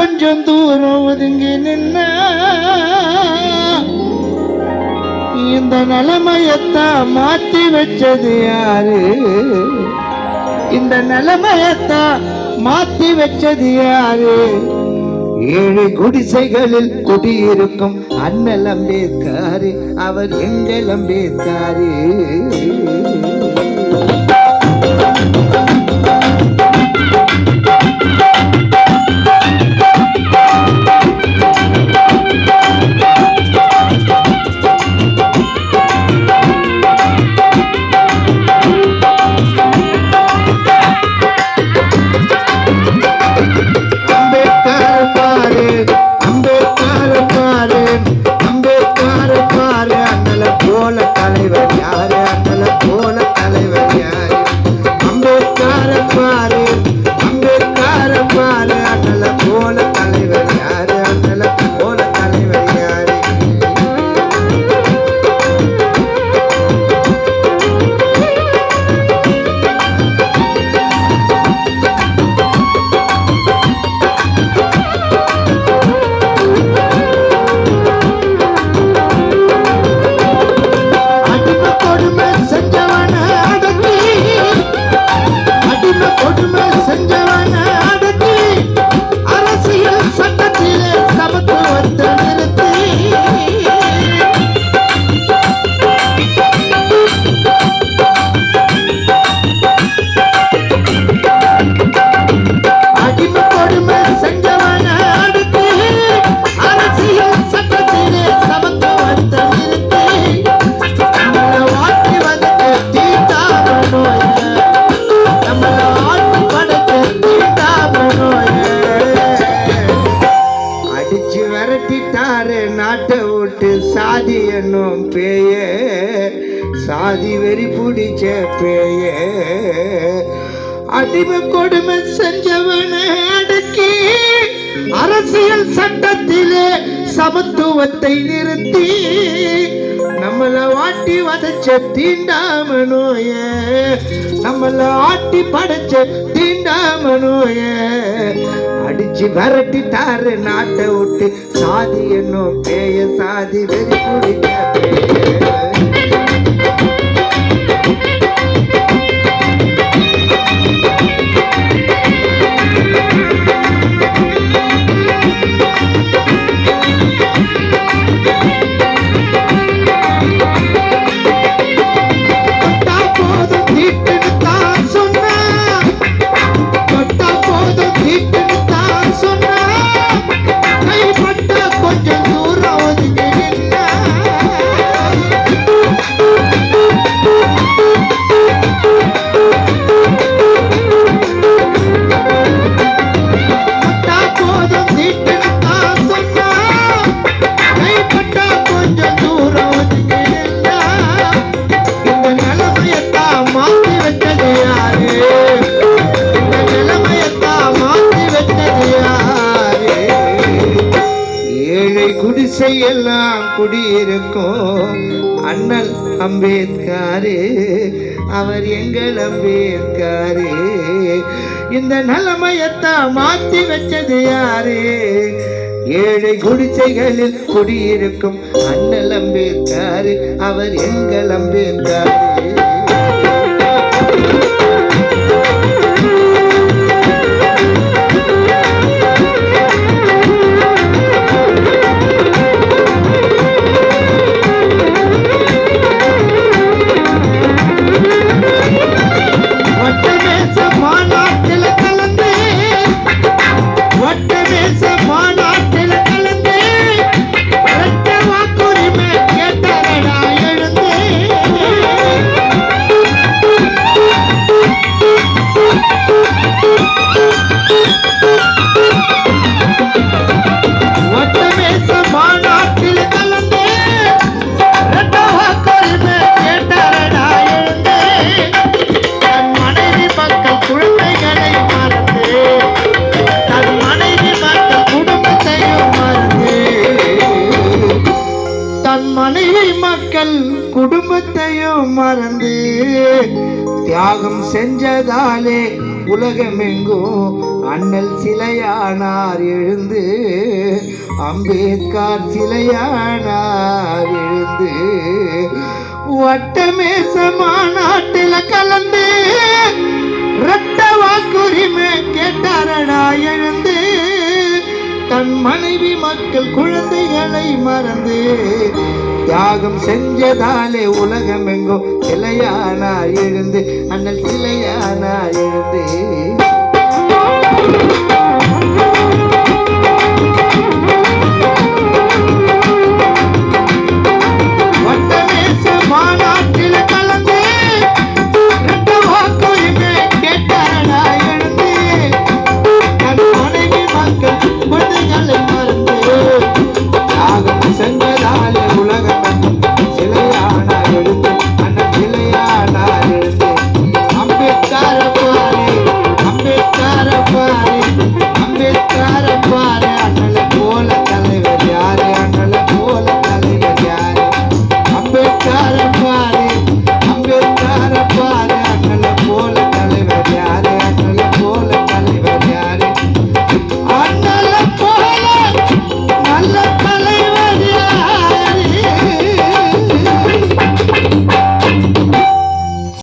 கொஞ்சம் தூரம் ஒதுங்கி நின்ன. இந்த நிலைமையத்தான் மாத்தி வச்சது யாரு? இந்த நிலைமையத்தான் மாத்தி வச்சது யாரு? ஏழு குடிசைகளில் குடியிருக்கும் அண்ணல் அம்பேத்காரு அவர் எங்கள் அம்பேத்காரு. அம்பேத்கர் சாதி பிடிச்ச பேய. அடிமை கொடுமை செஞ்சவனை அடக்கி அரசியல் சட்டத்திலே சமத்துவத்தை நிறுத்தி நம்மள வாட்டி வதச்ச தீண்டாம நோய. நம்மள ஆட்டி படைச்ச தீண்டாம நோய. அடிச்சு விரட்டிட்டாரு நாட்டை விட்டு சாதி என்னும் பேய சாதி வெறி பிடிக்க குடியிருக்கும் அண்ணல் அம்பேத்காரு அவர் எங்கள் அம்பேத்காரு. இந்த நிலைமையத்தா மாத்தி வச்சது யாரு? ஏழை குடிசைகளில் குடியிருக்கும் அண்ணல் அம்பேத்காரு அவர் எங்கள் அம்பேத்காரு. மக்கள் குடும்பத்தையும் மறந்து தியாகம் செஞ்சதாலே உலகமெங்கும் அண்ணல் சிலையானார் எழுந்து அம்பேத்கர் சிலையானார் எழுந்து வட்டமேச மாநாட்டில் கலந்து ரத்த வாக்குரிமை கேட்டாரடா எழுந்து தன் மனைவி மக்கள் குழந்தைகளை மறந்து தியாகம் செஞ்சதாலே உலகம் உலகமெங்கோ சிலையானார் எழுந்து அண்ணல் சிலையானார்